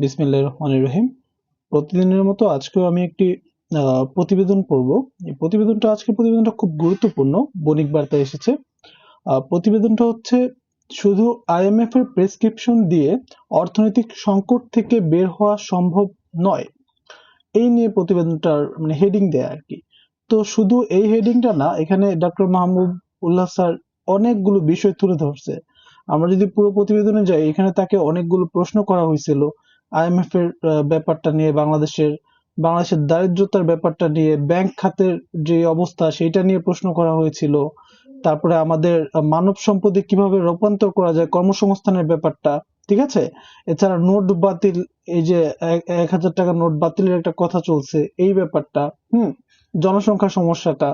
বিসমিল্লাহির রহমানির রহিম। প্রতিদিনের মতো আজকেও আমি একটি প্রতিবেদন পড়ব। এই প্রতিবেদনটা, আজকের প্রতিবেদনটা খুব গুরুত্বপূর্ণ। বণিক বার্তায় এসেছে। প্রতিবেদনটা হচ্ছে শুধু আইএমএফ এর প্রেসক্রিপশন দিয়ে অর্থনৈতিক সংকট থেকে বের হওয়া সম্ভব নয়। এই নিয়ে প্রতিবেদনটার মানে হেডিং দেয়া আর কি। তো শুধু এই হেডিংটা না, এখানে ডক্টর মাহমুদ উল্লাহ স্যার অনেকগুলো বিষয় তুলে ধরছে। আমরা যদি পুরো প্রতিবেদনে যাই, এখানে তাকে অনেকগুলো প্রশ্ন করা হয়েছিল। আইএমএফ এর আহ, ব্যাপারটা নিয়ে বাংলাদেশের বাংলাদেশের দারিদ্রতার ব্যাপারটা নিয়ে ব্যাংক খাতের যে অবস্থা সেটা নিয়ে প্রশ্ন করা হয়েছিল। তারপরে আমাদের মানব সম্পদে কীভাবে রূপান্তর করা যায় কর্মসংস্থানের ব্যাপারটা ঠিক আছে? এছাড়া নোট বাতিল এই যে এক হাজার টাকা নোট বাতিলের একটা কথা চলছে এই ব্যাপারটা হুম? জনসংখ্যা সমস্যাটা।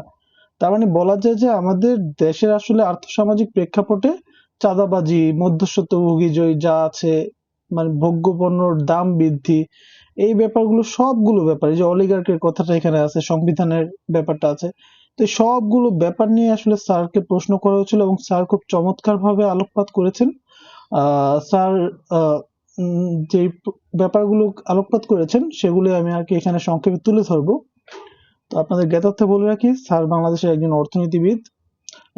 তার মানে বলা যায় যে আমাদের দেশের আসলে আর্থসামাজিক প্রেক্ষাপটে চাঁদাবাজি মধ্যস্বত্বভোগী জয়ী যা আছে মানে ভোগ্য পণ্যর দাম বৃদ্ধি, এই ব্যাপারগুলো সবগুলো ব্যাপার, এই যে অলিগার্কের কথাটা এখানে আছে, সংবিধানের ব্যাপারটা আছে, তো সবগুলো ব্যাপার নিয়ে আসলে স্যারকে প্রশ্ন করা হয়েছিল এবং স্যার খুব চমৎকার ভাবে আলোকপাত করেছেন। স্যার যে ব্যাপারগুলো আলোকপাত করেছেন সেগুলো আমি আর কি এখানে সংক্ষেপে তুলে ধরবো। তো আপনাদের জ্ঞাতার্থে বলে রাখি, স্যার বাংলাদেশের একজন অর্থনীতিবিদ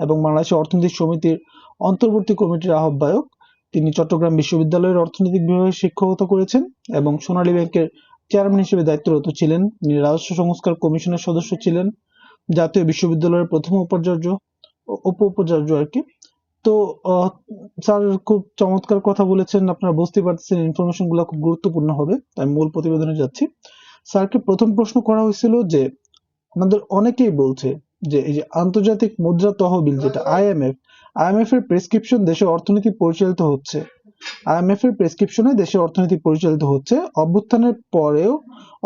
এবং বাংলাদেশের অর্থনৈতিক সমিতির অন্তর্বর্তী কমিটির আহ্বায়ক। তিনি চট্টগ্রাম বিশ্ববিদ্যালয়ের অর্থনৈতিক বিভাগে শিক্ষকতা করেছেন এবং সোনালী ব্যাংকের চেয়ারম্যান হিসেবে দায়িত্বরত ছিলেন। তিনি রাজস্ব সংস্কার কমিশনের সদস্য ছিলেন, জাতীয় বিশ্ববিদ্যালয়ের প্রথম উপাচার্য উপ উপাচার্য আর কি। তো স্যার খুব চমৎকার কথা বলেছেন, আপনারা বুঝতে পারছেন ইনফরমেশনগুলো খুব গুরুত্বপূর্ণ হবে আমি মূল প্রতিবেদনে যাচ্ছি। স্যারকে প্রথম প্রশ্ন করা হয়েছিল যে, আমাদের অনেকেই বলছে যে, এই যে আন্তর্জাতিক মুদ্রা তহবিল যেটা আইএমএফ আইএমএফ এর প্রেসক্রিপশন দেশে অর্থনীতি পরিচালিত হচ্ছে। আইএমএফ এর প্রেসক্রিপশনে দেশের অর্থনীতি পরিচালিত হচ্ছে। অভ্যুত্থানের পরেও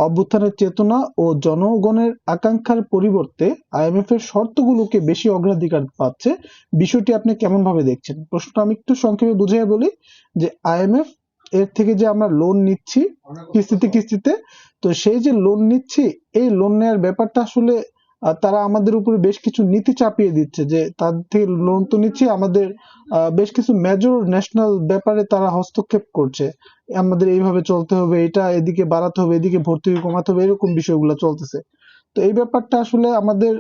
অভ্যুত্থানের চেতনা ও জনগণের আকাঙ্ক্ষার পরিবর্তে আইএমএফ এর শর্তগুলোকে বেশি অগ্রাধিকার পাচ্ছে। বিষয়টি আপনি কেমন ভাবে দেখছেন? প্রশ্নটা আমি একটু সংক্ষেপে বুঝিয়ে বলি যে আইএমএফ এর থেকে যে আমরা লোন নিচ্ছি কিস্তিতে কিস্তিতে, তো সেই যে লোন নিচ্ছি, এই লোন নেওয়ার ব্যাপারটা আসলে তারা আমাদের উপরে বেশ কিছু নীতি চাপিয়ে দিচ্ছে যে তাদের থেকে লোন তো নিচ্ছি, আমাদের বেশ কিছু মেজর ন্যাশনাল ব্যাপারে তারা হস্তক্ষেপ করছে। আমাদের এইভাবে চলতে হবে, এটা এদিকে বাড়াতে হবে, এদিকে ভর্তুকি কমাতে হবে, এরকম বিষয়গুলো চলতেছে। তো এই ব্যাপারটা আসলে আমাদের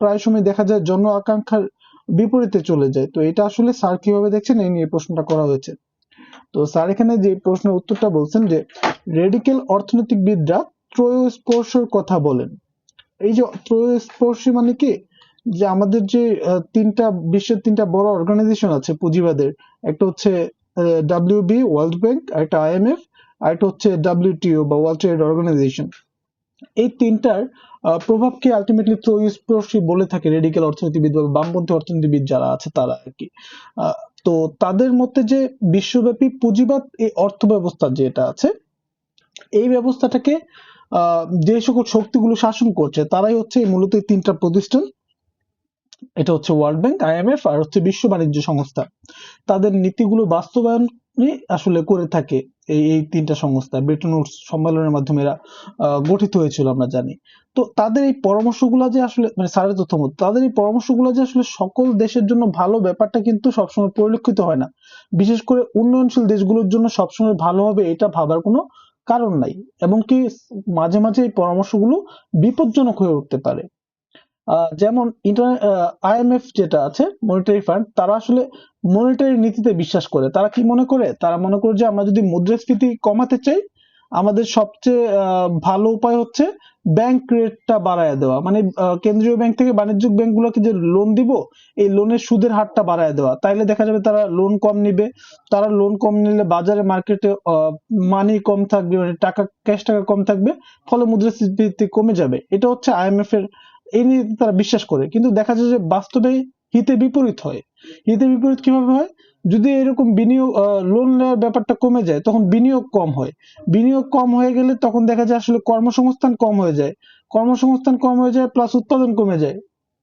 প্রায় সময় দেখা যায় জন আকাঙ্ক্ষার বিপরীতে চলে যায়। তো এটা আসলে স্যার কীভাবে দেখছেন, এই নিয়ে প্রশ্নটা করা হয়েছে। তো স্যার এখানে যে প্রশ্নের উত্তরটা বলছেন যে রেডিক্যাল অর্থনীতিবিদরা ত্রয়োস্পর্শের কথা বলেন। এই যে ত্রয়োস্পর্শী মানে কি? যে আমাদের যে তিনটা, বিশ্বের তিনটা বড় অর্গানাইজেশন আছে পুঁজিবাদের, একটা হচ্ছে ডাব্লিউবি ওয়ার্ল্ড ব্যাংক একটা আইএমএফ আর একটা হচ্ছে ডাব্লিউটিও বা ওয়ার্ল্ড ট্রেড অর্গানাইজেশন এই তিনটার প্রভাবকে আলটিমেটলি ত্রয়োস্পর্শী বলে থাকে রেডিক্যাল অর্থনীতিবিদ বা বামপন্থী অর্থনীতিবিদ যারা আছে তারা আর কি? তো তাদের মতে যে বিশ্বব্যাপী পুঁজিবাদ এই অর্থ ব্যবস্থা যেটা আছে, এই ব্যবস্থাটাকে যে সকল শক্তিগুলো শাসন করছে, তারাই হচ্ছে মূলত এই তিনটা প্রতিষ্ঠান। এটা হচ্ছে ওয়ার্ল্ড ব্যাংক আইএমএফ আর হচ্ছে বিশ্ব বাণিজ্য সংস্থা। তাদের নীতিগুলো বাস্তবায়নই আসলে করে থাকে এই এই তিনটা সংস্থা। ব্রেটন সম্মেলনের মাধ্যমে এরা গঠিত হয়েছিল, আমরা জানি। তো তাদের এই পরামর্শগুলো যে আসলে মানে স্যারের তথ্য মতো, তাদের এই পরামর্শগুলো যে আসলে সকল দেশের জন্য ভালো ব্যাপারটা কিন্তু সবসময় পরিলক্ষিত হয় না। বিশেষ করে উন্নয়নশীল দেশগুলোর জন্য সবসময় ভালো হবে, এটা ভাবার কোনো কারণ নাই এবং কি মাঝে মাঝে এই পরামর্শগুলো বিপজ্জনক হয়ে উঠতে পারে। যেমন আইএমএফ যেটা আছে মনিটারি ফান্ড তারা আসলে মনিটারি নীতিতে বিশ্বাস করে। তারা কি মনে করে? তারা মনে করে যে আমরা যদি মুদ্রাস্ফীতি কমাতে চাই আমাদের সবচেয়ে ভালো উপায় হচ্ছে ব্যাংক রেটটা বাড়ায় দেওয়া। মানে কেন্দ্রীয় ব্যাংক থেকে বাণিজ্যিক ব্যাংকগুলোকে যে লোন দিব, এই লোনের সুদের হারটা বাড়ায় দেওয়া। তাইলে দেখা যাবে তারা লোন কম নিবে। তারা লোন কম নিলে বাজারে মার্কেটে মানি কম থাকবে মানে টাকা ক্যাশ টাকা কম থাকবে, ফলে মুদ্রাস্ফীতি কমে যাবে। এটা হচ্ছে আইএমএফ এর, এই নিয়ে তারা বিশ্বাস করে। কিন্তু দেখা যায় যে বাস্তবে হিতে বিপরীত হয়। হিতে বিপরীত কীভাবে হয়? যদি এরকম বিনিয়োগ লোন নেওয়ার ব্যাপারটা কমে যায়, তখন বিনিয়োগ কম হয়। বিনিয়োগ কম হয়ে গেলে তখন দেখা যায় আসলে কর্মসংস্থান কম হয়ে যায়। কর্মসংস্থান কম হয়ে যায় প্লাস উৎপাদন কমে যায়।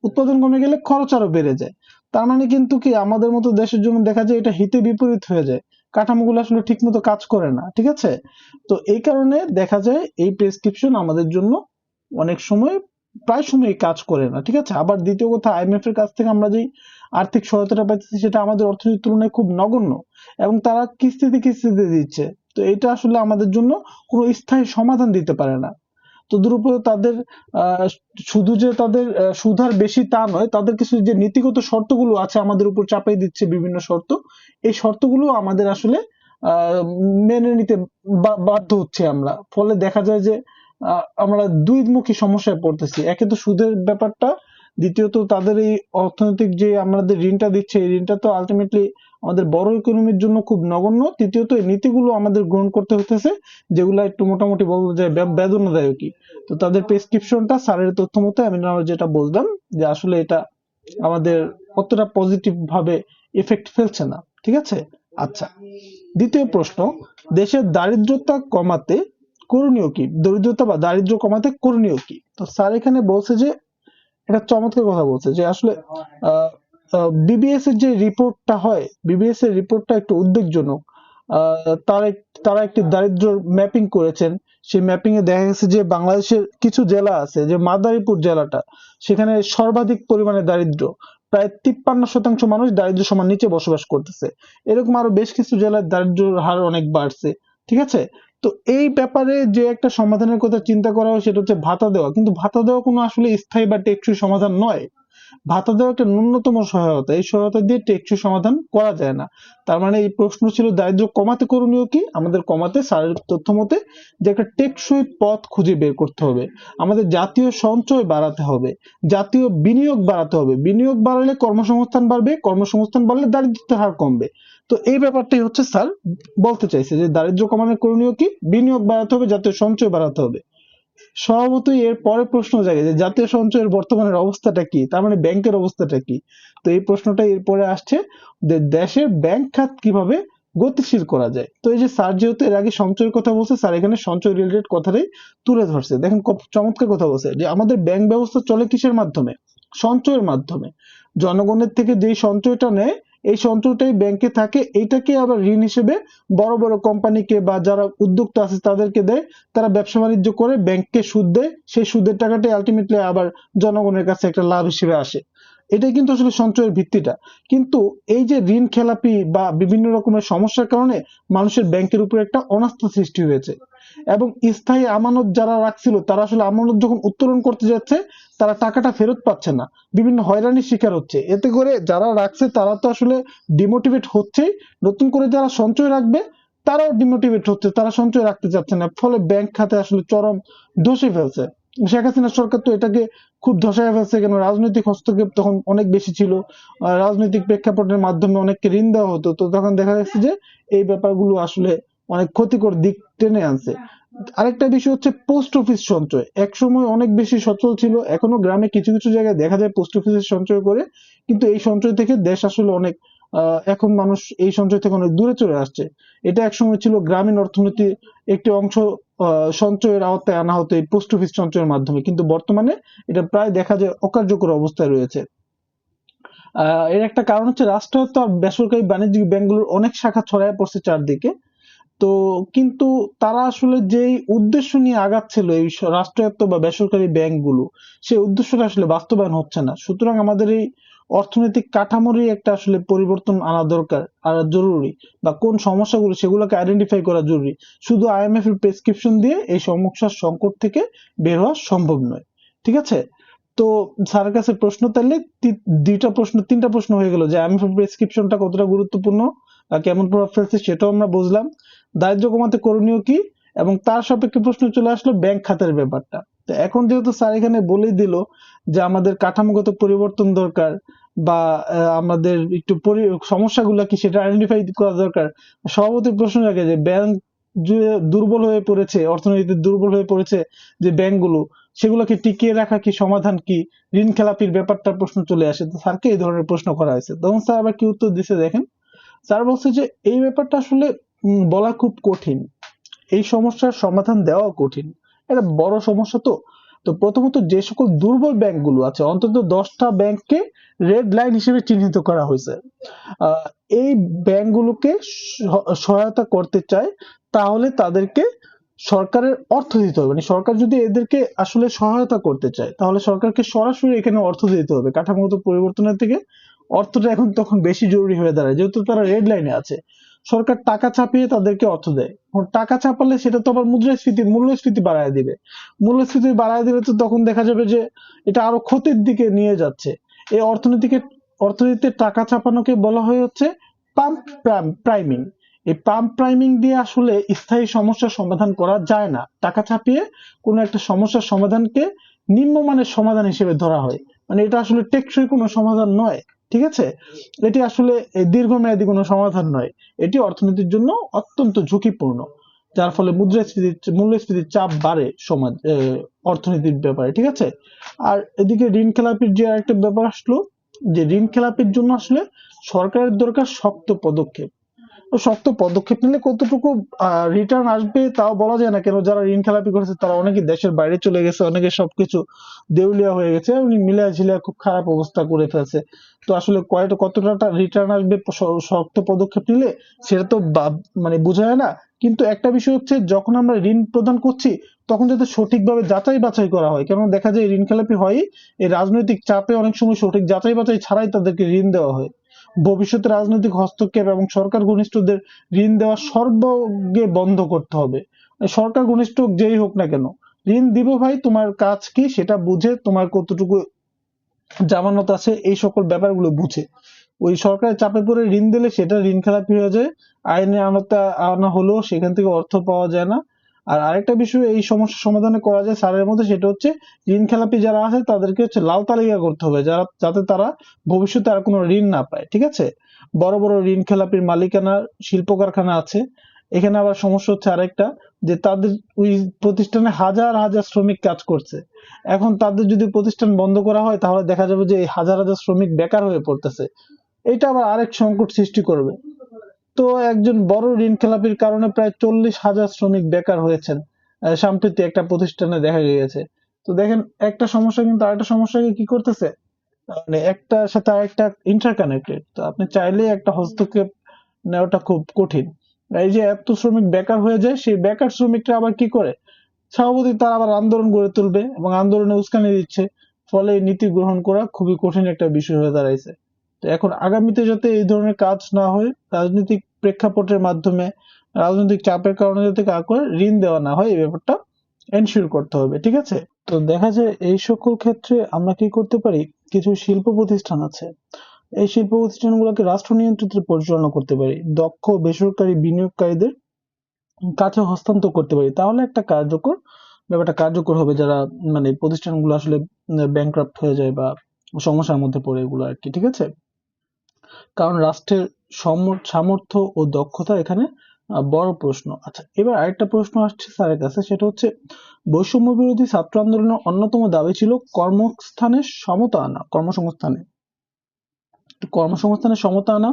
উৎপাদন কমে গেলে খরচ আরও বেড়ে যায়। তার মানে কিন্তু কি, আমাদের মতো দেশের জন্য দেখা যায় এটা হিতে বিপরীত হয়ে যায়। কাঠামোগুলো আসলে ঠিক মতো কাজ করে না, ঠিক আছে? তো এই কারণে দেখা যায় এই প্রেসক্রিপশন আমাদের জন্য অনেক সময়, প্রায় সময় কাজ করে না, ঠিক আছে? আবার দ্বিতীয় কথা আইএমএফ এর কাছ থেকে আমরা যেই আর্থিক সহায়তাটা পাইতেছি সেটা আমাদের অর্থনীতির তুলনায় খুব নগণ্য এবং তারা কিস্তিতে কিস্তিতে দিচ্ছে। তো এটা আসলে আমাদের জন্য কোনো স্থায়ী সমাধান দিতে পারে না। তো দুরুপয়োগ তাদের শুধু যে তাদের সুধার বেশি তা নয়, তাদের কিছু যে নীতিগত শর্তগুলো আছে আমাদের উপর চাপাই দিচ্ছে বিভিন্ন শর্ত, এই শর্তগুলো আমাদের আসলে মেনে নিতে বাধ্য হচ্ছে আমরা। ফলে দেখা যায় যে আমরা দুইমুখী সমস্যায় পড়তেছি। একে তো সুদের ব্যাপারটা দ্বিতীয়ত তাদের এই অর্থনৈতিক যে আমাদের ঋণটা দিচ্ছে, এই ঋণটা তো আলটিমেটলি আমাদের বড় ইকোনমির জন্য খুব নগণ্য। তৃতীয়ত এই নীতিগুলো আমাদের গ্রহণ করতে হতেছে যেগুলো একটু মোটামুটি বলা যায় বে- বেদনাদায়কই। তো তাদের প্রেসক্রিপশনটা স্যারের তথ্য মতে আমি যেটা বললাম যে আসলে এটা আমাদের অতটা পজিটিভ ভাবে এফেক্ট ফেলছে না। ঠিক আছে? আচ্ছা। দ্বিতীয় প্রশ্ন, দেশের দারিদ্রতা কমাতে করণীয় কি? দরিদ্রতা বা দারিদ্র কমাতে করণীয় কি? তো স্যার এখানে বলছে যে এটা চমৎকার কথা বলছে যে আসলে বিবিএস এর যে রিপোর্টটা হয় বিবিএস এর রিপোর্টটা একটু উদ্বেগজনক। তারা তারা একটি দারিদ্র ম্যাপিং করেছেন। সেই ম্যাপিং এ দেখা গেছে যে বাংলাদেশের কিছু জেলা আছে, যে মাদারীপুর জেলাটা, সেখানে সর্বাধিক পরিমাণে দারিদ্র। প্রায় তিপ্পান্ন শতাংশ মানুষ দারিদ্র সীমার নিচে বসবাস করতেছে। এরকম আরও বেশ কিছু জেলার দারিদ্র্যের হার অনেক বাড়ছে। ঠিক আছে? তো এই ব্যাপারে যে একটা সমাধানের কথা চিন্তা করা হয় সেটা হচ্ছে ভাতা দেওয়া। কিন্তু ভাতা দেওয়া কোনো আসলে স্থায়ী বা টেকসই সমাধান নয়। ভাতা দেওয়া একটা ন্যূনতম সহায়তা। এই সহায়তা দিয়ে টেকসই সমাধান করা যায় না। তার মানে এই প্রশ্ন ছিল, দারিদ্র কমাতে করণীয় কি? আমাদের কমাতে স্যারের তথ্য মতে যে একটা টেকসই পথ খুঁজে বের করতে হবে। আমাদের জাতীয় সঞ্চয় বাড়াতে হবে। জাতীয় বিনিয়োগ বাড়াতে হবে। বিনিয়োগ বাড়ালে কর্মসংস্থান বাড়বে। কর্মসংস্থান বাড়লে দারিদ্রতার হার কমবে। তো এই ব্যাপারটাই হচ্ছে স্যার বলতে চাইছে যে দারিদ্র কমানোর করণীয় কি? বিনিয়োগ বাড়াতে হবে, জাতীয় সঞ্চয় বাড়াতে হবে। স্বভাবতই এর পরে প্রশ্ন জাগে যে জাতীয় সঞ্চয়ের বর্তমানের অবস্থাটা কি? তার মানে ব্যাংকের অবস্থাটা কি? তো এই প্রশ্নটা এরপরে আসছে যে দেশের ব্যাংক খাত কীভাবে গতিশীল করা যায়? তো এই যে স্যার যেহেতু এর আগে সঞ্চয়ের কথা বলছে, স্যার এখানে সঞ্চয় রিলেটেড কথাটাই তুলে ধরছে। দেখেন চমৎকার কথা বলছে যে আমাদের ব্যাংক ব্যবস্থা চলে কিসের মাধ্যমে? সঞ্চয়ের মাধ্যমে। জনগণের থেকে যেই সঞ্চয়টা নেয় এই সঞ্চয়টাই ব্যাংকে থাকে, এটাকে আবার ঋণ হিসেবে বড় বড় কোম্পানিকে বা যারা উদ্যোক্তা আছে তাদেরকে দেয়, তারা ব্যবসা বাণিজ্য করে ব্যাংককে সুদ দেয়, সেই সুদের টাকাটাই আলটিমেটলি আবার জনগণের কাছে একটা লাভ হিসেবে আসে। এটাই কিন্তু আসলে সঞ্চয়ের ভিত্তিটা। কিন্তু এই যে ঋণ খেলাপি বা বিভিন্ন রকমের সমস্যার কারণে মানুষের ব্যাংকের উপর একটা অনাস্থা সৃষ্টি হয়েছে। এবং স্থায়ী আমানত যারা রাখছিল, তারা আসলে আমানত যখন উত্তোলন করতে যাচ্ছে, তারা টাকাটা ফেরত পাচ্ছে না। বিভিন্ন হয়রানির শিকার হচ্ছে। এতে করে যারা রাখছে, তারা তো আসলে ডিমোটিভেট হচ্ছেই। নতুন করে যারা সঞ্চয় রাখবে, তারাও ডিমোটিভেট হচ্ছে। তারা সঞ্চয় রাখতে চাচ্ছে না। ফলে ব্যাংক খাতে আসলে চরম ধসে ফেলছে। শেখ হাসিনা সরকার তো এটাকে খুব ধসায় ফেলছে কেন? রাজনৈতিক হস্তক্ষেপ তখন অনেক বেশি ছিল। রাজনৈতিক প্রেক্ষাপটের মাধ্যমে অনেককে ঋণ দেওয়া হতো। তো তখন দেখা যাচ্ছে যে এই ব্যাপারগুলো আসলে অনেক ক্ষতিকর দিক টেনে আনছে। আরেকটা বিষয় হচ্ছে পোস্ট অফিস সঞ্চয়। এক সময় অনেক বেশি সচল ছিল। এখনও গ্রামে কিছু কিছু জায়গায় দেখা যায় পোস্ট অফিসের সঞ্চয় করে। কিন্তু এই সঞ্চয় থেকে দেশ আসলে অনেক এখন মানুষ এই সঞ্চয় থেকে অনেক দূরে চলে আসছে। এটা এক সময় ছিল গ্রামীণ অর্থনীতির একটি অংশ। সঞ্চয়ের আওতায় আনা হতো এই পোস্ট অফিস সঞ্চয়ের মাধ্যমে। কিন্তু বর্তমানে এটা প্রায় দেখা যায় অকার্যকর অবস্থায় রয়েছে। এর একটা কারণ হচ্ছে রাষ্ট্রায়ত্ত আর বেসরকারি বাণিজ্যিক ব্যাংকগুলোর অনেক শাখা ছড়ায় পড়ছে চারদিকে। তো কিন্তু তারা আসলে যেই উদ্দেশ্য নিয়ে আগাচ্ছিল এই রাষ্ট্রায়ত্ত বা বেসরকারি ব্যাংকগুলো, সেই উদ্দেশ্যটা আসলে বাস্তবায়ন হচ্ছে না। সুতরাং আমাদের এই অর্থনৈতিক কাঠামোরই একটা আসলে পরিবর্তন আনা দরকার, আর জরুরি, বা কোন সমস্যাগুলো সেগুলোকে আইডেন্টিফাই করা জরুরি। শুধু আইএমএফ এর প্রেসক্রিপশন দিয়ে এই সমস্যার সংকট থেকে বের হওয়া সম্ভব নয়। ঠিক আছে? তো স্যারের কাছে প্রশ্ন তাহলে দুইটা প্রশ্ন, তিনটা প্রশ্ন হয়ে গেল যে আইএমএফ প্রেসক্রিপশনটা কতটা গুরুত্বপূর্ণ, বা কেমন প্রভাব ফেলছে সেটাও আমরা বুঝলাম। দারিদ্র কমাতে করণীয় কি, এবং তার সাপেক্ষে প্রশ্ন চলে আসলো ব্যাংক খাতের ব্যাপারটা। তো এখন যেহেতু স্যার এখানে বলেই দিল যে আমাদের কাঠামোগত পরিবর্তন দরকার বা আমাদের একটু সমস্যাগুলো কি সেটা আইডেন্টিফাই করা দরকার? স্বভাবতই প্রশ্ন জাগে যে ব্যাংক যে দুর্বল হয়ে পড়েছে, অর্থনীতিতে দুর্বল হয়ে পড়েছে যে ব্যাংকগুলো, সেগুলোকে টিকিয়ে রাখা কি সমাধান কি? ঋণ খেলাপির ব্যাপারটা প্রশ্ন চলে আসে। তো স্যারকে এই ধরনের প্রশ্ন করা হয়েছে। তখন স্যার আবার কি উত্তর দিছে দেখেন? স্যার বলছে যে এই ব্যাপারটা আসলে বলা খুব কঠিন। এই সমস্যার সমাধান দেওয়া কঠিন। এটা বড় সমস্যা তো। তো প্রথমত যে সকল দুর্বল ব্যাংকগুলো আছে, অন্তত দশটা ব্যাংককে রেড লাইন হিসেবে চিহ্নিত করা হয়েছে। এই ব্যাংকগুলোকে সহায়তা করতে চায়, তাহলে তাদেরকে সরকারের অর্থ দিতে হবে। মানে সরকার যদি এদেরকে আসলে সহায়তা করতে চায়, তাহলে সরকারকে সরাসরি এখানে অর্থ দিতে হবে। কাঠামোগত পরিবর্তনের থেকে অর্থটা এখন তখন বেশি জরুরি হয়ে দাঁড়ায়, যেহেতু তারা রেড লাইনে আছে। সরকার টাকা চাপিয়ে তাদেরকে অর্থ দেয়। টাকা চাপালে সেটা তো আবার মুদ্রাস্ফীতি, মূল্যস্ফীতি বাড়ায় দিবে। মূল্যস্ফীতি বাড়ায় দিলে তো তখন দেখা যাবে যে এটা আরও ক্ষতির দিকে নিয়ে যাচ্ছে। এই অর্থনীতিকে, অর্থনীতিতে টাকা চাপানোকে বলা হয় হচ্ছে পাম্প প্রাইমিং এই পাম্প প্রাইমিং দিয়ে আসলে স্থায়ী সমস্যার সমাধান করা যায় না। টাকা চাপিয়ে কোনো একটা সমস্যার সমাধানকে নিম্নমানের সমাধান হিসেবে ধরা হয়। মানে এটা আসলে টেকসই কোনো সমাধান নয়। ঠিক আছে? এটি আসলে দীর্ঘমেয়াদী কোনো সমাধান নয়। এটি অর্থনীতির জন্য অত্যন্ত ঝুঁকিপূর্ণ, যার ফলে মুদ্রাস্ফীতির মূল্যস্ফীতির চাপ বাড়ে সমাজ অর্থনীতির ব্যাপারে, ঠিক আছে? আর এদিকে ঋণ খেলাপির যে আরেকটা ব্যাপার আসলো, যে ঋণ খেলাপির জন্য আসলে সরকারের দরকার শক্ত পদক্ষেপ। শক্ত পদক্ষেপ নিলে কতটুকু রিটার্ন আসবে তাও বলা যায় না। কেন যারা ঋণ খেলাপি করেছে, তারা অনেকে দেশের বাইরে চলে গেছে অনেকে সবকিছু দেউলিয়া হয়ে গেছে এবং মিলিয়া ঝিলিয়া খুব খারাপ অবস্থা করে ফেলছে। তো আসলে কয়টা, কতটা রিটার্ন আসবে শক্ত পদক্ষেপ নিলে সেটা তো মানে বোঝা যায় না। কিন্তু একটা বিষয় হচ্ছে, যখন আমরা ঋণ প্রদান করছি, তখন যাতে সঠিকভাবে যাচাই বাছাই করা হয়। কেন দেখা যায়, ঋণ খেলাপি হয় এই রাজনৈতিক চাপে অনেক সময় সঠিক যাচাই বাছাই ছাড়াই তাদেরকে ঋণ দেওয়া হয়। ভবিষ্যতে রাজনৈতিক হস্তক্ষেপ এবং সরকার ঘনিষ্ঠদের ঋণ দেওয়া সর্বগে বন্ধ করতে হবে। সরকার ঘনিষ্ঠ যেই হোক না কেন। ঋণ দিব ভাই, তোমার কাজ কি সেটা বুঝে, তোমার কতটুকু জামানত আছে, এই সকল ব্যাপারগুলো বুঝে। ওই সরকারের চাপে পড়ে ঋণ দিলে সেটা ঋণ খেলাপি হয়ে যায়, আইনে আনতা আনা হলেও সেখান থেকে অর্থ পাওয়া যায় না। আর আরেকটা বিষয় এই সমস্যা সমাধানে করা যায় স্যারের মধ্যে, সেটা হচ্ছে ঋণ খেলাপি যারা আছে তাদেরকে হচ্ছে লাল তালিকা করতে হবে, যারা, যাতে তারা ভবিষ্যতে আর কোনো ঋণ না পায়, ঠিক আছে? বড় বড় ঋণ খেলাপির মালিকানা শিল্প কারখানা আছে। এখানে আবার সমস্যা হচ্ছে আরেকটা, যে তাদের ওই প্রতিষ্ঠানে হাজার হাজার শ্রমিক কাজ করছে। এখন তাদের যদি প্রতিষ্ঠান বন্ধ করা হয়, তাহলে দেখা যাবে যে এই হাজার হাজার শ্রমিক বেকার হয়ে পড়তেছে। এটা আবার আরেক সংকট সৃষ্টি করবে। তো একজন বড় ঋণ খেলাপির কারণে প্রায় চল্লিশ হাজার শ্রমিক বেকার হয়েছেন। সম্প্রতি একটা প্রতিষ্ঠানে দেখা গিয়েছে। তো দেখেন, একটা সমস্যা কিন্তু আরেকটা সমস্যাকে কি করতেছে? মানে একটার সাথে আরেকটা ইন্টারকানেক্টেড তো আপনি চাইলে একটা হস্তক্ষেপ নেওয়াটা খুব কঠিন। এই যে এত শ্রমিক বেকার হয়ে যায়, সেই বেকার শ্রমিকরা আবার কি করে? স্বভাবতই তারা আবার আন্দোলন গড়ে তুলবে এবং আন্দোলনে উস্কানি দিচ্ছে। ফলে নীতি গ্রহণ করা খুবই কঠিন একটা বিষয় হয়ে দাঁড়াইছে। তো এখন আগামীতে যাতে এই ধরনের কাজ না হয়, রাজনৈতিক প্রেক্ষাপটের মাধ্যমে রাজনৈতিক চাপের কারণে যাতে কাউকে ঋণ দেওয়া না হয়, এই ব্যাপারটা এনশিওর করতে হবে, ঠিক আছে? তো দেখা যায় এই সকল ক্ষেত্রে আমরা কি করতে পারি? কিছু শিল্প প্রতিষ্ঠান আছে। এই শিল্প প্রতিষ্ঠানগুলোকে রাষ্ট্র নিয়ন্ত্রিত পরিচালনা করতে পারি, দক্ষ বেসরকারি বিনিয়োগকারীদের কাছে হস্তান্তর করতে পারি। তাহলে একটা কার্যকর ব্যাপারটা কার্যকর হবে যারা মানে প্রতিষ্ঠানগুলো আসলে ব্যাংক্রাফট হয়ে যায় বা সমস্যার মধ্যে পড়ে এগুলো আর কি, ঠিক আছে? কারণ রাষ্ট্রের সামর্থ্য ও দক্ষতা এখানে বড় প্রশ্ন। আচ্ছা এবার আরেকটা প্রশ্ন আসছে স্যারের কাছে, সেটা হচ্ছে বৈষম্য বিরোধী ছাত্র আন্দোলনের অন্যতম দাবি ছিল কর্মস্থানে সমতা আনা, কর্মসংস্থানে। কর্মসংস্থানে সমতা আনা,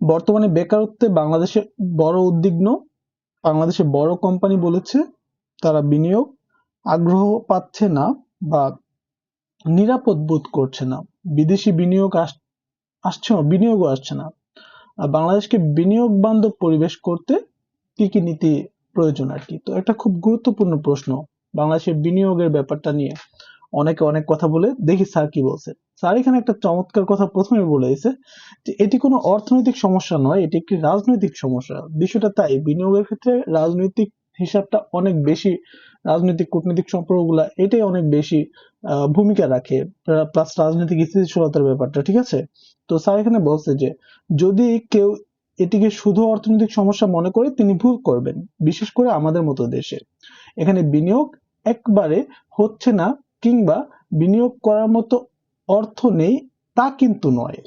বর্তমানে বেকারত্বে বাংলাদেশে বড় উদ্বিগ্ন, বাংলাদেশে বড় কোম্পানি বলেছে, তারা বিনিয়োগ, আগ্রহ পাচ্ছে না বা নিরাপদ বোধ করছে না। বিদেশি বিনিয়োগ আস- আসছে না বিনিয়োগও আসছে না। আর বাংলাদেশকে বিনিয়োগ বান্ধব পরিবেশ করতে কি কি নীতি প্রয়োজন আর কি? তো একটা খুব গুরুত্বপূর্ণ প্রশ্ন বাংলাদেশের বিনিয়োগের ব্যাপারটা নিয়ে। অনেকে অনেক কথা বলে, দেখি স্যার কি বলছে। স্যার এখানে একটা চমৎকার কথা প্রথমে বলে বলেছে যে, এটি কোনো অর্থনৈতিক সমস্যা নয়, এটি একটি রাজনৈতিক সমস্যা। বিষয়টা তাই, বিনিয়োগের ক্ষেত্রে রাজনৈতিক হিসাবটা অনেক বেশি, রাজনৈতিক কূটনৈতিক সম্পর্কগুলা এটাই অনেক বেশি ভূমিকা রাখে প্লাস রাজনৈতিক স্থিতিশীলতার ব্যাপারটা, ঠিক আছে? তো স্যার এখানে বলছে যে, যদি কেউ এটিকে শুধু অর্থনৈতিক সমস্যা মনে করে, তিনি ভুল করবেন, বিশেষ করে আমাদের মতো দেশে। এখানে বিনিয়োগ একবারে হচ্ছে না, কিংবা বিনিয়োগ করার মতো অর্থ নেই, তা কিন্তু নয়।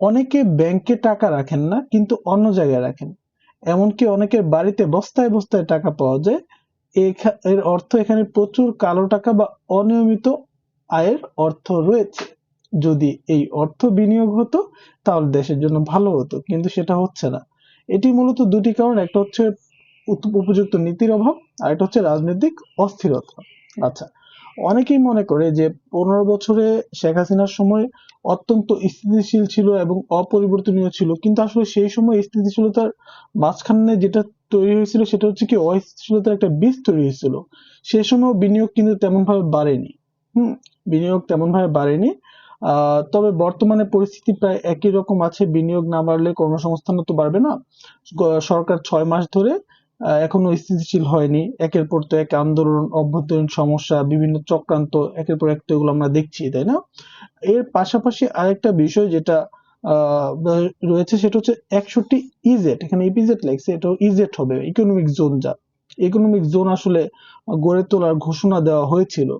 অনেকে ব্যাংকে টাকা রাখেন না, কিন্তু অন্য জায়গায় রাখেন। এমনকি অনেকের বাড়িতে বস্তায় বস্তায় টাকা পাওয়া যায়। এর অর্থ এখানে প্রচুর কালো টাকা বা অনিয়মিত আয়ের অর্থ রয়েছে। যদি এই অর্থ বিনিয়োগ হতো, তাহলে দেশের জন্য ভালো হতো, কিন্তু সেটা হচ্ছে না। এটি মূলত দুটি কারণ, একটা হচ্ছে উপযুক্ত নীতির অভাব আর একটা হচ্ছে রাজনৈতিক অস্থিরতা। আচ্ছা অনেকেই মনে করে যে পনেরো বছরে শেখ হাসিনার সময় অত্যন্ত স্থিতিশীল ছিল এবং অপরিবর্তনীয় ছিল। কিন্তু আসলে সেই সময় স্থিতিশীলতার মাঝখানে যেটা তৈরি হয়েছিল সেটা হচ্ছে কি, অস্থিতিশীলতার একটা বীজ তৈরি হয়েছিল। সেই সময় বিনিয়োগ কিন্তু তেমন ভাবে বাড়েনি। হুম, বিনিয়োগ তেমন ভাবে বাড়েনি তবে বর্তমানে পরিস্থিতি প্রায় একই রকম আছে। বিনিয়োগ না বাড়লে কর্মসংস্থানও তো বাড়বে না। সরকার ছয় মাস ধরে এখনও স্থিতিশীল হয়নি। একের পর তো এক আন্দোলন, অভ্যন্তরীণ সমস্যা, বিভিন্ন চক্রান্ত, একের পর এক তো এগুলো আমরা দেখছি, তাই না? এর পাশাপাশি আরেকটা বিষয় যেটা রয়েছে সেটা হচ্ছে একষট্টি ইজেট এখানে ইপিজেট লেগছে এটা ইজেট হবে ইকোনমিক জোন যা। ইকোনমিক জোন আসলে গড়ে তোলার ঘোষণা দেওয়া হয়েছিল।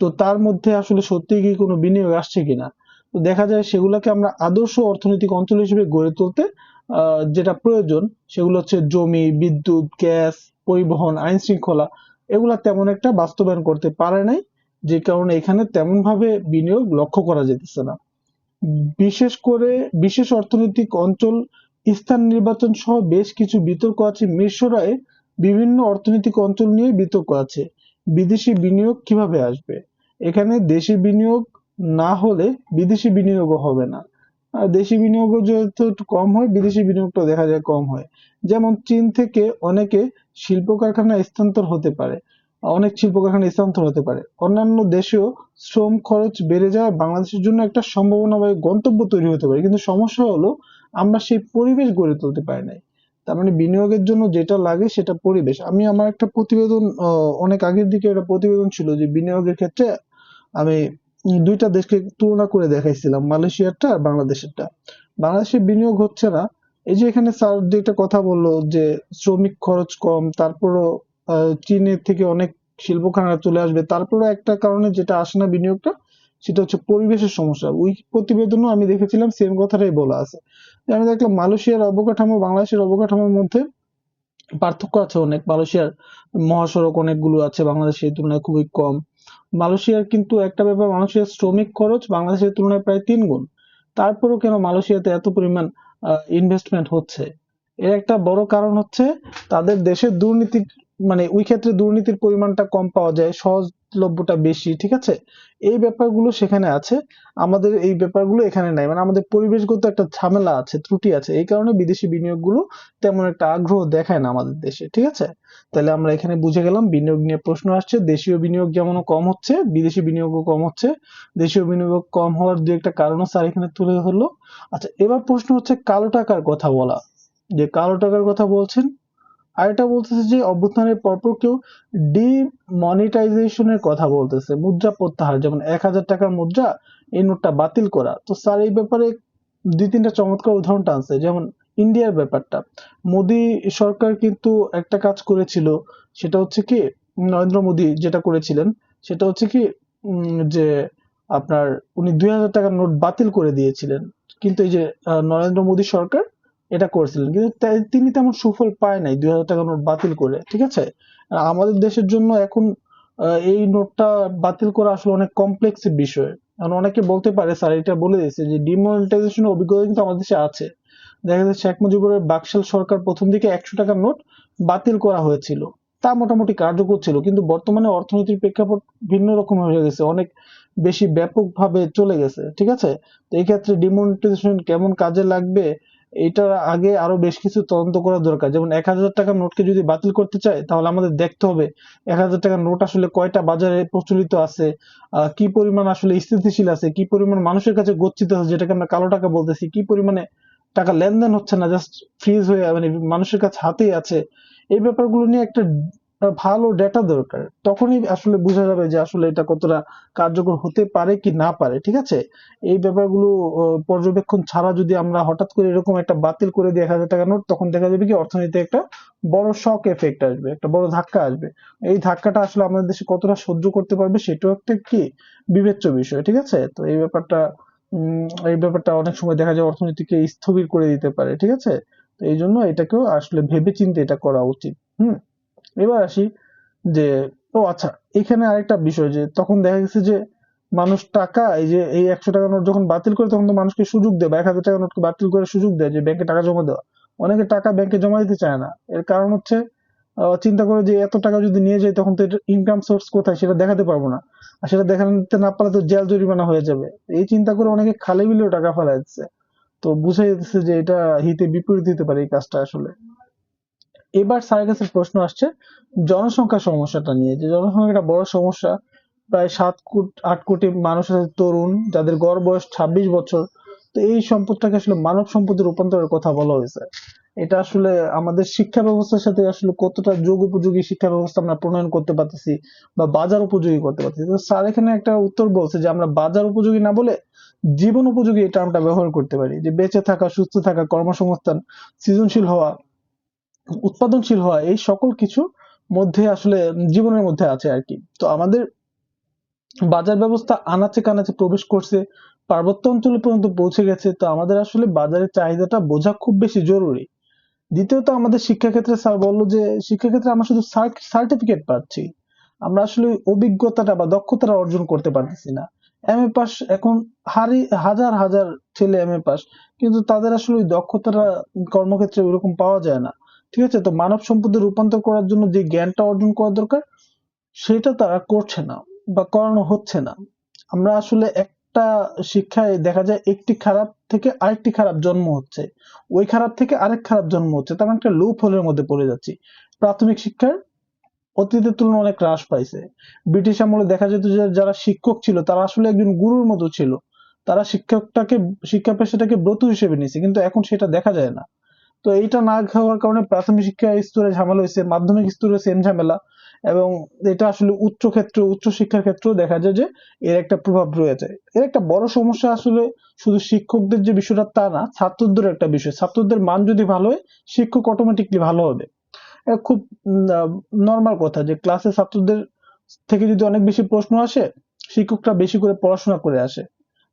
তো তার মধ্যে আসলে সত্যি কি কোনো বিনিয়োগ আসছে কিনা? তো দেখা যায় সেগুলোকে আমরা আদর্শ অর্থনৈতিক অঞ্চল হিসেবে গড়ে তুলতে যেটা প্রয়োজন, সেগুলো হচ্ছে জমি, বিদ্যুৎ, গ্যাস, পরিবহন, আইন শৃঙ্খলা, এগুলা তেমন একটা বাস্তবায়ন করতে পারে নাই, যে কারণে এখানে তেমন ভাবে বিনিয়োগ লক্ষ্য করা যেতেছে না। বিশেষ করে বিশেষ অর্থনৈতিক অঞ্চল, স্থান নির্বাচন সহ বেশ কিছু বিতর্ক আছে। মিরসরাইয়ে বিভিন্ন অর্থনৈতিক অঞ্চল নিয়ে বিতর্ক আছে। বিদেশি বিনিয়োগ কীভাবে আসবে? এখানে দেশি বিনিয়োগ না হলে বিদেশি বিনিয়োগও হবে না। দেশি বিনিয়োগও যেহেতু কম হয়, বিদেশি বিনিয়োগটা দেখা যায় কম হয়। যেমন চীন থেকে অনেকে শিল্প কারখানা স্থানান্তর হতে পারে, অনেক শিল্প কারখানা স্থানান্তর হতে পারে। অন্যান্য দেশেও শ্রম খরচ বেড়ে যাওয়া বাংলাদেশের জন্য একটা সম্ভাবনা বা গন্তব্য তৈরি হতে পারে। কিন্তু সমস্যা হলো, আমরা সেই পরিবেশ গড়ে তুলতে পারি নাই। তার মানে বিনিয়োগের জন্য যেটা লাগে সেটা পরিবেশ। আমি আমার একটা প্রতিবেদন অনেক আগের দিকে একটা প্রতিবেদন ছিল যে বিনিয়োগের ক্ষেত্রে আমি দুইটা দেশকে তুলনা করে দেখাইছিলাম, মালয়েশিয়ারটা আর বাংলাদেশেরটা। বাংলাদেশে বিনিয়োগ হচ্ছে না। এই যে এখানে স্যার যেটা কথা বলল যে শ্রমিক খরচ কম, তারপরও চীনের থেকে অনেক শিল্প কারখানা চলে আসবে, তারপরও একটা কারণে যেটা আসে না বিনিয়োগটা, সেটা হচ্ছে পরিবেশের সমস্যা। ওই প্রতিবেদনও আমি দেখেছিলাম সেম কথাটাই বলা আছে। আমি দেখলাম মালয়েশিয়ার অবকাঠামো, বাংলাদেশের অবকাঠামোর মধ্যে পার্থক্য আছে অনেক। মালয়েশিয়ার মহাসড়ক অনেকগুলো আছে, বাংলাদেশের তুলনায় খুবই কম। মালয়েশিয়ার কিন্তু একটা ব্যাপার, মালয়েশিয়ার শ্রমিক খরচ বাংলাদেশের তুলনায় প্রায় তিন গুণ। তারপরেও কেন মালয়েশিয়াতে এত পরিমাণ ইনভেস্টমেন্ট হচ্ছে? এর একটা বড় কারণ হচ্ছে তাদের দেশের দুর্নীতি মানে ওই ক্ষেত্রে দুর্নীতির পরিমাণটা কম পাওয়া যায়, সহজলভ্যটা বেশি, ঠিক আছে? এই ব্যাপারগুলো সেখানে আছে। আমাদের এই ব্যাপারগুলো এখানে নাই। মানে আমাদের পরিবেশগত একটা ঝামেলা আছে, ত্রুটি আছে। এই কারণে বিদেশি বিনিয়োগগুলো তেমন একটা আগ্রহ দেখায় না আমাদের দেশে, ঠিক আছে? তাহলে আমরা এখানে বুঝে গেলাম, বিনিয়োগ নিয়ে প্রশ্ন আসছে। দেশীয় বিনিয়োগ যেমন কম হচ্ছে, বিদেশি বিনিয়োগও কম হচ্ছে। দেশীয় বিনিয়োগ কম হওয়ার দু একটা কারণও স্যার এখানে তুলে ধরলো। আচ্ছা এবার প্রশ্ন হচ্ছে, কালো টাকার কথা বলা। যে কালো টাকার কথা বলছেন আরেকটা বলতেছে যে অভ্যুত্থানের পরপর কেউ ডিমনিটাইজেশনের কথা বলতেছে, মুদ্রা প্রত্যাহার, যেমন এক হাজার টাকার মুদ্রা, এই নোটটা বাতিল করা। তো স্যার, এই ব্যাপারে দুই তিনটা চমৎকার উদাহরণ টানছে, যেমন ইন্ডিয়ার ব্যাপারটা। মোদি সরকার কিন্তু একটা কাজ করেছিল, সেটা হচ্ছে কি, নরেন্দ্র মোদি যেটা করেছিলেন, সেটা হচ্ছে কি যে আপনার উনি দুই হাজার টাকার নোট বাতিল করে দিয়েছিলেন। কিন্তু এই যে নরেন্দ্র মোদী সরকার এটা করেছিলেন। কিন্তু তিনি তেমন সুফল পায় নাই, দুই হাজার টাকা নোট বাতিল করে, ঠিক আছে? আমাদের দেশের জন্য এখন এই নোটটা বাতিল করা আসলে অনেক কমপ্লেক্স বিষয়। কারণ অনেকে বলতে পারে, স্যার, এটা বলে দিয়েছে যে ডিমনিটাইজেশন অভিজ্ঞতা কিন্তু আমাদের দেশে আছে। দেখা যাচ্ছে শেখ মুজিবুরের বাকশাল সরকার প্রথম দিকে একশো টাকার নোট বাতিল করা হয়েছিল। তা মোটামুটি কার্যকর ছিল, কিন্তু বর্তমানে অর্থনীতির প্রেক্ষাপট ভিন্ন রকম হয়ে গেছে, অনেক বেশি ব্যাপকভাবে চলে গেছে, ঠিক আছে? তো এই ক্ষেত্রে ডিমনিটাইজেশন কেমন কাজে লাগবে এটার আগে আরও বেশ কিছু তদন্ত করা দরকার। যেমন এক হাজার টাকার নোটকে যদি বাতিল করতে চায়, তাহলে আমাদের দেখতে হবে এক হাজার টাকার নোট আসলে কয়টা বাজারে প্রচলিত আছে কি পরিমাণ আসলে স্থিতিশীল আছে, কি পরিমাণ মানুষের কাছে গচ্ছিত আছে, যেটাকে আমরা কালো টাকা বলতেছি, কি পরিমাণে টাকা লেনদেন হচ্ছে না জাস্ট ফ্রিজ হয়ে মানে মানুষের কাছে হাতেই আছে। এই ব্যাপারগুলো নিয়ে একটা ভালো ডেটা দরকার। তখনই আসলে বোঝা যাবে যে আসলে এটা কতটা কার্যকর হতে পারে কি না পারে, ঠিক আছে? এই ব্যাপারগুলো পর্যবেক্ষণ ছাড়া যদি আমরা হঠাৎ করে এরকম একটা বাতিল করে দিই এক হাজার টাকা নোট, তখন দেখা যাবে কি অর্থনীতিতে একটা বড় শক এফেক্ট আসবে, একটা বড় ধাক্কা আসবে। এই ধাক্কাটা আসলে আমাদের দেশে কতটা সহ্য করতে পারবে সেটাও একটা কি বিবেচ্য বিষয়, ঠিক আছে? তো এই ব্যাপারটা এই ব্যাপারটা অনেক সময় দেখা যায় অর্থনীতিকে স্থবির করে দিতে পারে, ঠিক আছে? এই জন্য এটাকেও আসলে ভেবে চিন্তে এটা করা উচিত, হুম? এবার আসি যে, ও আচ্ছা এখানে আরেকটা বিষয় যে, তখন দেখা গেছে যে, মানুষ টাকা, এই যে, এই একশো টাকা নোট যখন বাতিল করে, তখন তো মানুষকে সুযোগ দেয় বা এক হাজার টাকা নোটকে বাতিল করে সুযোগ দেয় যে, ব্যাংকে টাকা জমা দেওয়া। অনেকে টাকা ব্যাংকে জমা দিতে চায় না। এর কারণ হচ্ছে চিন্তা করে যে, এত টাকা যদি নিয়ে যাই, তখন তো এটা ইনকাম সোর্স কোথায়? সেটা দেখাতে পারব না। আর সেটা দেখাতে না পারলে তো জেল জরিমানা হয়ে যাবে। এই চিন্তা করে অনেকে খালি বিলেও টাকা ফেলা দিচ্ছে তো বুঝাই যাচ্ছে যে, এটা হিতে বিপরীত হতে পারে এই কাজটা আসলে। এবার স্যারের কাছে প্রশ্ন আসছে, জনসংখ্যা সমস্যাটা নিয়ে। যে জনসংখ্যা একটা বড় সমস্যা, প্রায় সাত কোটি, আট কোটি মানুষ আছে তরুণ, যাদের গড় বয়স ছাব্বিশ বছর। তো এই সম্পদটাকে আসলে মানব সম্পদে রূপান্তরের কথা বলা হয়েছে। এটা আসলে আমাদের শিক্ষা ব্যবস্থার সাথে আসলে কতটা যোগ উপযোগী শিক্ষা ব্যবস্থা আমরা প্রণয়ন করতে পারতেছি বা বাজার উপযোগী করতে পারতেছি। তো স্যার এখানে একটা উত্তর বলছে যে, আমরা বাজার উপযোগী না বলে জীবন উপযোগী এই টার্মটা ব্যবহার করতে পারি। যে বেঁচে থাকা, সুস্থ থাকা, কর্মসংস্থান, সৃজনশীল হওয়া উৎপাদনশীল হওয়া এই সকল কিছু মধ্যে আসলে জীবনের মধ্যে আছে আর কি। তো আমাদের বাজার ব্যবস্থা আনাচে কানাচে প্রবেশ করছে, পার্বত্য অঞ্চলে পর্যন্ত পৌঁছে গেছে, তো আমাদের আসলে বাজারের চাহিদাটা বোঝা খুব বেশি জরুরি। দ্বিতীয়ত আমাদের শিক্ষাক্ষেত্রে স্যার বলল যে, শিক্ষাক্ষেত্রে আমরা শুধু সার্টিফিকেট পাচ্ছি। আমরা আসলে অভিজ্ঞতাটা বা দক্ষতাটা অর্জন করতে পারতেছি না। এম এ পাস, এখন হারি, হাজার হাজার ছেলে এম এ পাস, কিন্তু তাদের আসলে দক্ষতাটা কর্মক্ষেত্রে ওইরকম পাওয়া যায় না। ঠিক আছে? তো মানব সম্পদে রূপান্তর করার জন্য যে জ্ঞানটা অর্জন করা দরকার, সেটা তারা করছে না বা করানো হচ্ছে না। আমরা আসলে একটা শিক্ষায় দেখা যায় একটি খারাপ থেকে আরেকটি খারাপ জন্ম হচ্ছে। ওই খারাপ থেকে আরেক খারাপ জন্ম হচ্ছে। তার মানে একটা লুপ হোলের মধ্যে পড়ে যাচ্ছি। প্রাথমিক শিক্ষার অতীতের তুলনায় অনেক হ্রাস পাইছে। ব্রিটিশ আমলে দেখা যেত যে যারা শিক্ষক ছিল, তারা আসলে একজন গুরুর মতো ছিল। তারা শিক্ষকটাকে, শিক্ষা পেশাটাকে ব্রত হিসেবে নিয়েছে। কিন্তু এখন সেটা দেখা যায় না। তো এইটা না খাওয়ার কারণে প্রাথমিক শিক্ষা স্তরে ঝামেলা হয়েছে, মাধ্যমিক স্তরে সেম ঝামেলা এবং এটা আসলে উচ্চ ক্ষেত্রে, উচ্চ শিক্ষার ক্ষেত্রেও দেখা যায় যে এর একটা প্রভাব রয়েছে। এর একটা বড় সমস্যা আসলে শুধু শিক্ষকদের যে বিষয়টা তা না, ছাত্রদের একটা বিষয়। ছাত্রদের মান যদি ভালো হয়, শিক্ষক অটোমেটিকলি ভালো হবে। খুব নর্মাল কথা যে ক্লাসে ছাত্রদের থেকে যদি অনেক বেশি প্রশ্ন আসে, শিক্ষকরা বেশি করে পড়াশোনা করে আসে।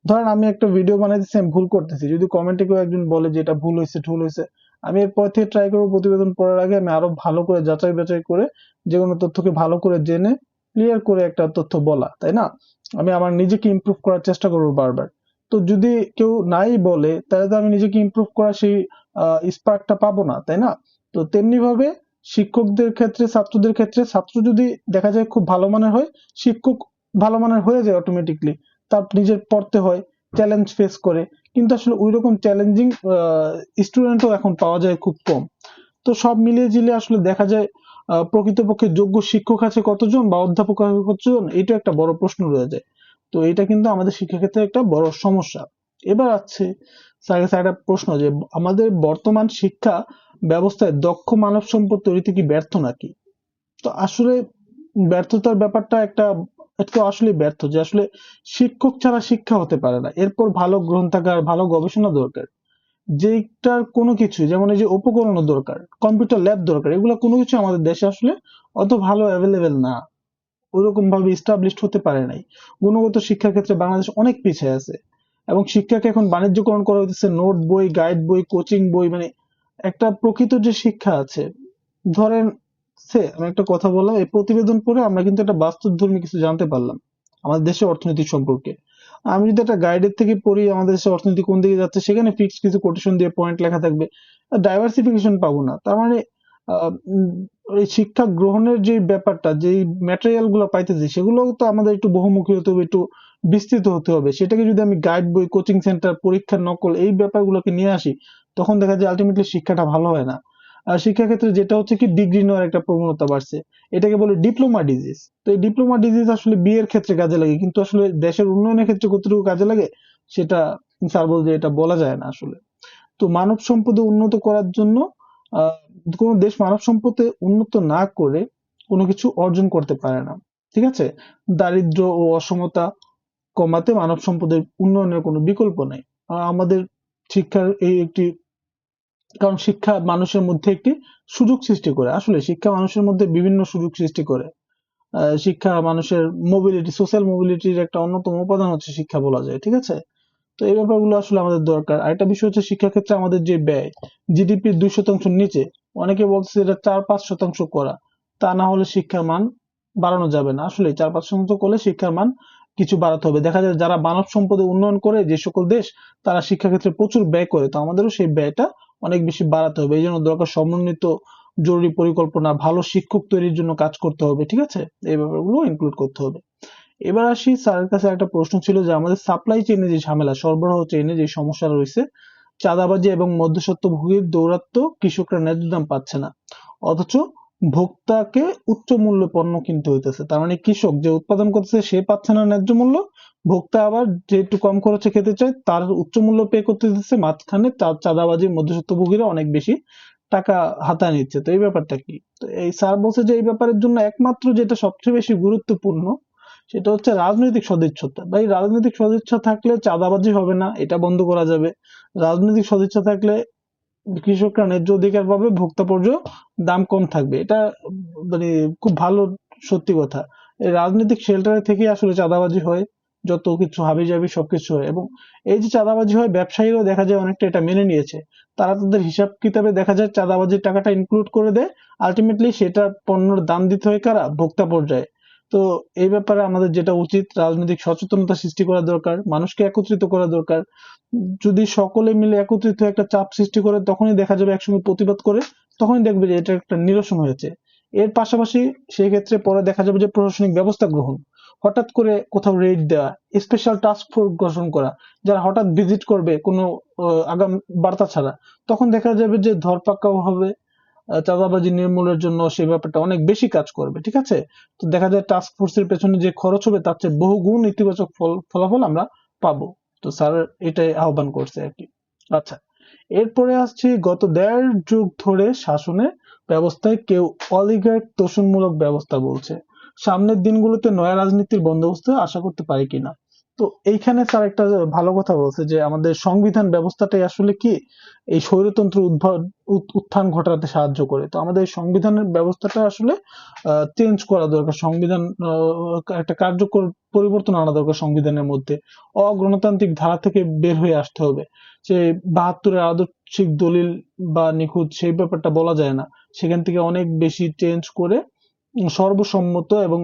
ধরেন আমি একটা ভিডিও বানাইতেছি, আমি ভুল করতেছি। যদি কমেন্টে কেউ একজন বলে যে এটা ভুল হয়েছে ভুল হয়েছে আমি এরপর থেকে ট্রাই করব প্রতিবেদন পড়ার আগে আমি আরও ভালো করে যাচাই বাছাই করে যে কোনো তথ্যকে ভালো করে জেনে ক্লিয়ার করে একটা তথ্য বলা, তাই না? আমি আমার নিজেকে ইমপ্রুভ করার চেষ্টা করব বারবার। তো যদি কেউ নাই বলে, তাহলে তো আমি নিজেকে ইমপ্রুভ করার সেই স্পার্কটা পাবো না, তাই না? তো তেমনি ভাবে শিক্ষকদের ক্ষেত্রে, ছাত্রদের ক্ষেত্রে, ছাত্র যদি দেখা যায় খুব ভালো মানের হয়, শিক্ষক ভালো মানের হয়ে যায় অটোমেটিকলি তার নিজের পড়তে হয়। চ্যালেঞ্জ ফেস করে। কিন্তু আসলে ওই রকম চ্যালেঞ্জিং স্টুডেন্টও এখন পাওয়া যায় খুব কম। তো সব মিলিয়ে জিলিয়ে আসলে দেখা যায় প্রকৃতপক্ষে যোগ্য শিক্ষক আছে কতজন বা অধ্যাপক আছে কতজন এটা একটা বড় প্রশ্ন রয়ে যায়। তো এটা কিন্তু আমাদের শিক্ষাক্ষেত্রে একটা বড় সমস্যা। এবার আছে স্যার একটা প্রশ্ন যে, আমাদের বর্তমান শিক্ষা ব্যবস্থায় দক্ষ মানব সম্পদ তৈরিতে কি ব্যর্থ নাকি? তো আসলে ব্যর্থতার ব্যাপারটা একটা এটা আসলে ব্যর্থ যে আসলে শিক্ষক ছাড়া শিক্ষা হতে পারে না। এরপর ভালো গ্রন্থাগার, ভালো গবেষণা দরকার। যেটার কোনো কিছু যেমন এই যে উপকরণও দরকার, কম্পিউটার ল্যাব দরকার, এগুলো কোনো কিছু আমাদের দেশে আসলে অত ভালো অ্যাভেলেবেল না। ওইরকম ভাবে ইস্টাবলিশড হতে পারে নাই। গুণগত শিক্ষার ক্ষেত্রে বাংলাদেশ অনেক পিছিয়ে আছে এবং শিক্ষাকে এখন বাণিজ্যকরণ করা হইতেছে, নোট বই গাইড বই কোচিং বই মানে একটা প্রকৃত যে শিক্ষা আছে, ধরেন সে, আমি একটা কথা বললাম, এই প্রতিবেদন পড়ে আমরা কিন্তু একটা বাস্তবধর্মী কিছু জানতে পারলাম, আমাদের দেশের অর্থনীতি সম্পর্কে। আমি যদি একটা গাইডের থেকে পড়ি, আমাদের দেশের অর্থনীতি কোন দিকে যাচ্ছে, সেখানে ফিক্সড কিছু কোটেশন দিয়ে পয়েন্ট লেখা থাকবে। ডাইভার্সিফিকেশন পাবো না, তার মানে শিক্ষা গ্রহণের যে ব্যাপারটা, যে ম্যাটেরিয়ালগুলো পাইতেছি, সেগুলো তো আমাদের একটু বহুমুখী হতে হবে, একটু বিস্তৃত হতে হবে। সেটাকে যদি আমি গাইড বই কোচিং সেন্টার পরীক্ষার নকল, এই ব্যাপারগুলোকে নিয়ে আসি, তখন দেখা যায় আলটিমেটলি শিক্ষাটা ভালো হয় না। শিক্ষাক্ষেত্রে যেটা হচ্ছে কি ডিগ্রি নেওয়ার একটা প্রবণতা বাড়ছে। এটাকে বলে ডিপ্লোমা ডিজিজ তো এই ডিপ্লোমা ডিজিজ আসলে বিয়ের ক্ষেত্রে কাজে লাগে, কিন্তু আসলে দেশের উন্নয়নের ক্ষেত্রে কতটুকু কাজে লাগে, সেটা স্যার বলছে এটা বলা যায় না আসলে। তো মানব সম্পদে উন্নত করার জন্য কোনো দেশ মানব সম্পদে উন্নত না করে কোনো কিছু অর্জন করতে পারে না। ঠিক আছে? দারিদ্র ও অসমতা কমাতে মানব সম্পদের উন্নয়নের কোনো বিকল্প নেই। আমাদের শিক্ষার এই একটি কারণ শিক্ষা মানুষের মধ্যে একটি সুযোগ সৃষ্টি করে। আসলে শিক্ষা মানুষের মধ্যে বিভিন্ন সুযোগ সৃষ্টি করে। শিক্ষা মানুষের মোবিলিটি সোশ্যাল মোবিলিটির একটা অন্যতম উপাদান হচ্ছে শিক্ষা বলা যায়, ঠিক আছে? তো এই ব্যাপারগুলো আসলে আমাদের দরকার। আরেকটা বিষয় হচ্ছে শিক্ষাক্ষেত্রে আমাদের যে ব্যয় জিডিপির দুই শতাংশের নিচে, অনেকে বলছে এটা চার পাঁচ শতাংশ করা। তা না হলে শিক্ষার মান বাড়ানো যাবে না। আসলে চার পাঁচ শতাংশ করলে শিক্ষার মান কিছু বাড়াতে হবে। দেখা যায় যারা মানব সম্পদে উন্নয়ন করে যে সকল দেশ, তারা শিক্ষাক্ষেত্রে প্রচুর ব্যয় করে। তো আমাদেরও সেই ব্যয়টা অনেক বেশি বাড়াতে হবে। এই জন্য দরকার সমন্বিত, জরুরি পরিকল্পনা, ভালো শিক্ষক তৈরির জন্য কাজ করতে হবে, ঠিক আছে? এই ব্যাপারগুলো ইনক্লুড করতে হবে। এবার আসি স্যারের কাছে একটা প্রশ্ন ছিল যে, আমাদের সাপ্লাই চেইনে যে ঝামেলা, সরবরাহ চেইনে যে সমস্যা রয়েছে, চাঁদাবাজি এবং মধ্যস্বত্ব ভোগীর দৌরাত্ম কৃষকরা ন্যায্য দাম পাচ্ছে না। অথচ ভোক্তাকে উচ্চ মূল্য পণ্য কিনতে হইতেছে। তার মানে কৃষক যে উৎপাদন করতেছে, সে পাচ্ছে না ন্যায্য মূল্য। ভোক্তা আবার যে একটু কম খরচে খেতে চায়, তার উচ্চ মূল্য পে করতে দিচ্ছে মাঝখানে চা- চাঁদাবাজি, মধ্যস্বত্বভোগীরা অনেক বেশি টাকা হাতায় নিচ্ছে। তো এই ব্যাপারটা কি? তো এই স্যার বলছে যে, এই ব্যাপারের জন্য একমাত্র যেটা সবচেয়ে বেশি গুরুত্বপূর্ণ, সেটা হচ্ছে রাজনৈতিক সদিচ্ছতা। ভাই, রাজনৈতিক সদিচ্ছা থাকলে চাঁদাবাজি হবে না, এটা বন্ধ করা যাবে। রাজনৈতিক সদিচ্ছা থাকলে কৃষকরা ন্যায্য অধিকার পাবে, ভোক্তা পর্যায়েও দাম কম থাকবে। এটা মানে খুব ভালো, সত্যি কথা। রাজনৈতিক শেল্টারে থেকে আসলে চাঁদাবাজি হয়, যত কিছু হাবি জাবি সবকিছু হয়। এবং এই যে চাঁদাবাজি হয়, ব্যবসায়ীরাও দেখা যায় অনেকটা এটা মেনে নিয়েছে। তারা তাদের হিসাব কিতাবে দেখা যায় চাঁদাবাজির টাকাটা ইনক্লুড করে দেয়। আলটিমেটলি সেটা পণ্যর দাম দিতে হয় কারা? ভোক্তা পর্যায়ে। তো এই ব্যাপারে আমাদের যেটা উচিত, রাজনৈতিক সচেতনতা সৃষ্টি করা দরকার, মানুষকে একত্রিত করা দরকার। যদি সকলে মিলে একত্রিত একটা চাপ সৃষ্টি করে, তখনই দেখা যাবে একসঙ্গে প্রতিবাদ করে, তখনই দেখবে যে এটা একটা নিরসন হয়েছে। এর পাশাপাশি সেই ক্ষেত্রে পরে দেখা যাবে যে প্রশাসনিক ব্যবস্থা গ্রহণ। হঠাৎ করে কোথাও রেড দেওয়া স্পেশাল টাস্ক ফোর্স গঠন করা, যারা হঠাৎ ভিজিট করবে কোনো আগাম, বার্তা ছাড়া, তখন দেখা যাবে যে ধরপাক্কাও হবে চাঁদাবাজি নির্মূলের জন্য সেই ব্যাপারটা অনেক বেশি কাজ করবে, ঠিক আছে? তো দেখা যায় টাস্ক ফোর্সের পেছনে যে খরচ হবে, তার চেয়ে বহু গুণ ইতিবাচক ফল, ফলাফল আমরা পাবো। তো স্যার এটাই আহ্বান করছে আর কি। আচ্ছা এরপরে আসছি, গত দেড় যুগ ধরে শাসনের ব্যবস্থায় কেউ অলিগার্ক তোষণমূলক ব্যবস্থা বলছে। সামনের দিনগুলোতে নয়া রাজনীতির বন্দোবস্ত আশা করতে পারি কিনা? তো এইখানে স্যার একটা ভালো কথা বলছে যে, আমাদের সংবিধান ব্যবস্থাটাই আসলে কি? এই স্বৈরতন্ত্র উদ্ভব, উত- উত্থান ঘটাতে সাহায্য করে। তো আমাদের সংবিধানের ব্যবস্থাটা আসলে চেঞ্জ করা দরকার। সংবিধান একটা কার্যকর পরিবর্তন আনা দরকার সংবিধানের মধ্যে। অগণতান্ত্রিক ধারা থেকে বের হয়ে আসতে হবে। যে বাহাত্তরের আদর্শিক দলিল বা নিখুঁত সেই ব্যাপারটা বলা যায় না। সেখান থেকে অনেক বেশি চেঞ্জ করে সর্বসম্মত এবং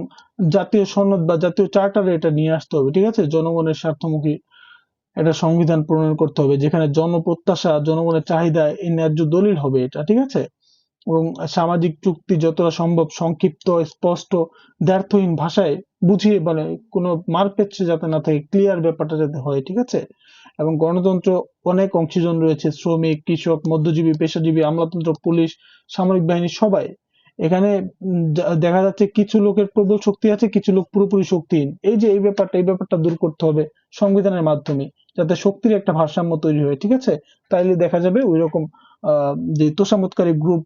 জাতীয় সনদ বা জাতীয় চার্টারে এটা নিয়ে আসতে হবে, ঠিক আছে? জনগণের স্বার্থমুখী একটা সংবিধান প্রণয়ন করতে হবে, যেখানে জনপ্রত্যাশা, জনগণের চাহিদা এই ন্যায্য দলিল হবে এটা, ঠিক আছে? এবং সামাজিক চুক্তি যতটা সম্ভব সংক্ষিপ্ত, স্পষ্ট দ্ব্যর্থহীন ভাষায় বুঝিয়ে মানে কোনো মারপেচ্ছে যাতে না থাকে ক্লিয়ার ব্যাপারটা যাতে হয়, ঠিক আছে? এবং গণতন্ত্র অনেক অংশীজন রয়েছে, শ্রমিক, কৃষক, মধ্যজীবী, পেশাজীবী, আমলাতন্ত্র, পুলিশ, সামরিক বাহিনী, সবাই। এখানে দেখা যাচ্ছে কিছু লোকের প্রবল শক্তি আছে, কিছু লোক পুরোপুরি শক্তিহীন। এই যে এই ব্যাপারটা এই ব্যাপারটা দূর করতে হবে সংবিধানের মাধ্যমে, যাতে শক্তির একটা ভারসাম্য তৈরি হয়, ঠিক আছে? তাইলে দেখা যাবে ওই রকম যে তোষামতকারী গ্রুপ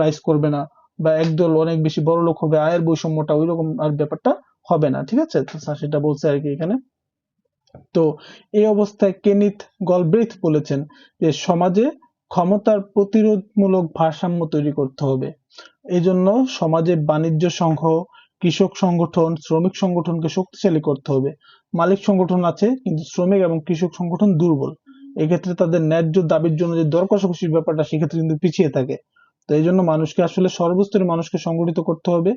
রাইজ করবে না, বা একদল অনেক বেশি বড় লোক হবে, আয়ের বৈষম্যটা ওই রকম আর ব্যাপারটা হবে না, ঠিক আছে? সেটা বলছে আর কি এখানে। তো এই অবস্থায় কেনিথ গলব্রেথ বলেছেন যে সমাজে ক্ষমতার প্রতিরোধমূলক ভারসাম্য তৈরি করতে হবে। এই জন্য সমাজে বাণিজ্য সংঘ, কৃষক সংগঠন, শ্রমিক সংগঠনকে শক্তিশালী করতে হবে। মালিক সংগঠন আছে, কিন্তু শ্রমিক এবং কৃষক সংগঠন দুর্বল। এক্ষেত্রে তাদের ন্যায্য দাবির জন্য যে দর কষাকষির ব্যাপারটা, সেক্ষেত্রে কিন্তু পিছিয়ে থাকে। তো এই জন্য মানুষকে আসলে সর্বস্তরের মানুষকে সংগঠিত করতে হবে।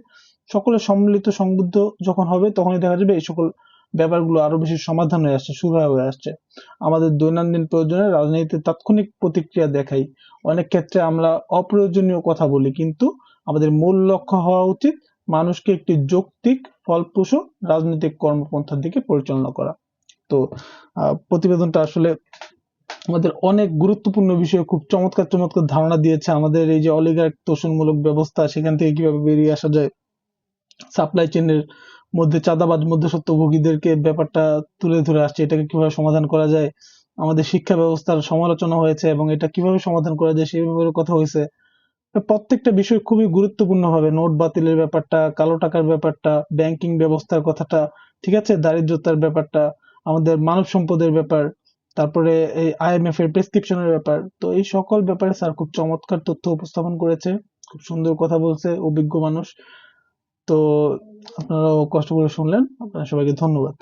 সকলে সম্মিলিত সংবুদ্ধ যখন হবে, তখনই দেখা যাবে এই সকল ব্যাপারগুলো আরও বেশি সমাধান হয়ে আসছে, সুরাহা হয়ে আসছে। আমাদের দৈনন্দিন প্রয়োজনে রাজনীতিতে তাৎক্ষণিক প্রতিক্রিয়া দেখাই। অনেক ক্ষেত্রে আমরা অপ্রয়োজনীয় কথা বলি, কিন্তু আমাদের মূল লক্ষ্য হওয়া উচিত মানুষকে একটি যৌক্তিক, ফলপ্রসূ রাজনৈতিক কর্মপন্থার দিকে পরিচালনা করা। তো প্রতিবেদনটা আসলে আমাদের অনেক গুরুত্বপূর্ণ বিষয়ে খুব চমৎকার চমৎকার ধারণা দিয়েছে। আমাদের এই যে অলিগার্ক তোষণমূলক ব্যবস্থা, সেখান থেকে কীভাবে বেরিয়ে আসা যায় সাপ্লাই চেনের মধ্যে চাঁদাবাজ মধ্যস্বত্বভোগীদেরকে ব্যাপারটা তুলে ধরে আসছে, এটাকে কীভাবে সমাধান করা যায়, আমাদের শিক্ষা ব্যবস্থার সমালোচনা হয়েছে এবং এটা কীভাবে সমাধান করা যায়, সেই ব্যাপারে কথা হয়েছে। প্রত্যেকটা বিষয় খুবই গুরুত্বপূর্ণ হবে। নোট বাতিলের ব্যাপারটা, কালো টাকার ব্যাপারটা ব্যাংকিং ব্যবস্থার কথাটা, ঠিক আছে? দারিদ্রতার ব্যাপারটা, আমাদের মানব সম্পদের ব্যাপার, তারপরে এই আইএমএফ এর প্রেসক্রিপশনের ব্যাপার। তো এই সকল ব্যাপারে স্যার খুব চমৎকার তথ্য উপস্থাপন করেছে, খুব সুন্দর কথা বলছে, অভিজ্ঞ মানুষ। তো আপনারাও কষ্ট করে শুনলেন। আপনার সবাইকে ধন্যবাদ।